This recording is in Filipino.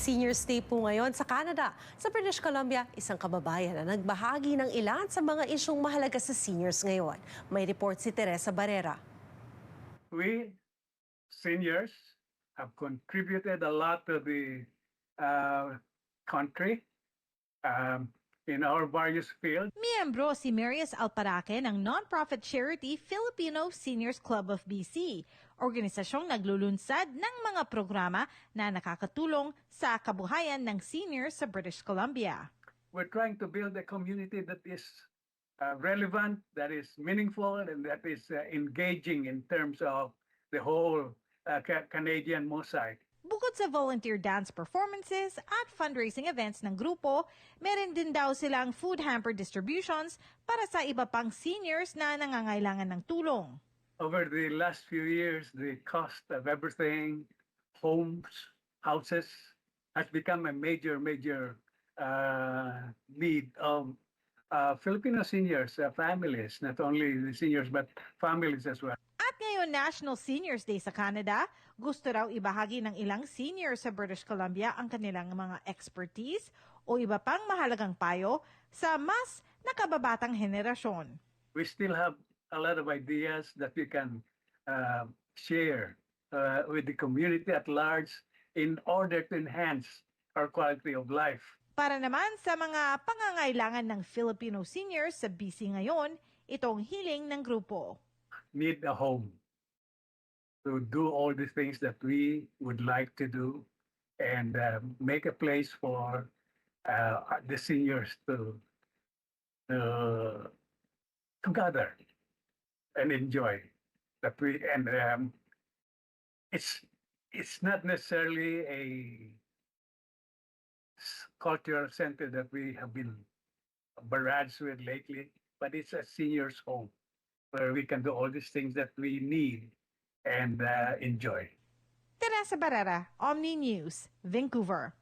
Seniors Day po ngayon sa Canada. Sa British Columbia, isang kababayan na nagbahagi ng ilan sa mga isyong mahalaga sa seniors ngayon. May report si Teresa Barrera. we seniors have contributed a lot to the uh, country um, in our various fields. Miyembro si Marius Alparaque ng non-profit charity Filipino Seniors Club of BC, organisasyong naglulunsad ng mga programa na nakakatulong sa kabuhayan ng seniors sa British Columbia. We're trying to build a community that is uh, relevant, that is meaningful, and that is uh, engaging in terms of the whole uh, Ca- Canadian mosaic. Bukod sa volunteer dance performances at fundraising events ng grupo, meron din daw silang food hamper distributions para sa iba pang seniors na nangangailangan ng tulong. Over the last few years, the cost of everything, homes, houses, has become a major, major uh, need of uh, Filipino seniors, uh, families, not only the seniors, but families as well. Ngayon National Seniors Day sa Canada, gusto raw ibahagi ng ilang seniors sa British Columbia ang kanilang mga expertise o iba pang mahalagang payo sa mas nakababatang henerasyon. We still have a lot of ideas that we can uh, share uh, with the community at large in order to enhance our quality of life. Para naman sa mga pangangailangan ng Filipino seniors sa BC ngayon, itong hiling ng grupo. need a home to do all the things that we would like to do and uh, make a place for uh, the seniors to, to, to gather and enjoy that we and um, it's it's not necessarily a cultural center that we have been barraged with lately, but it's a seniors home where we can do all these things that we need and uh, enjoy. Teresa Barrera, Omni News, Vancouver.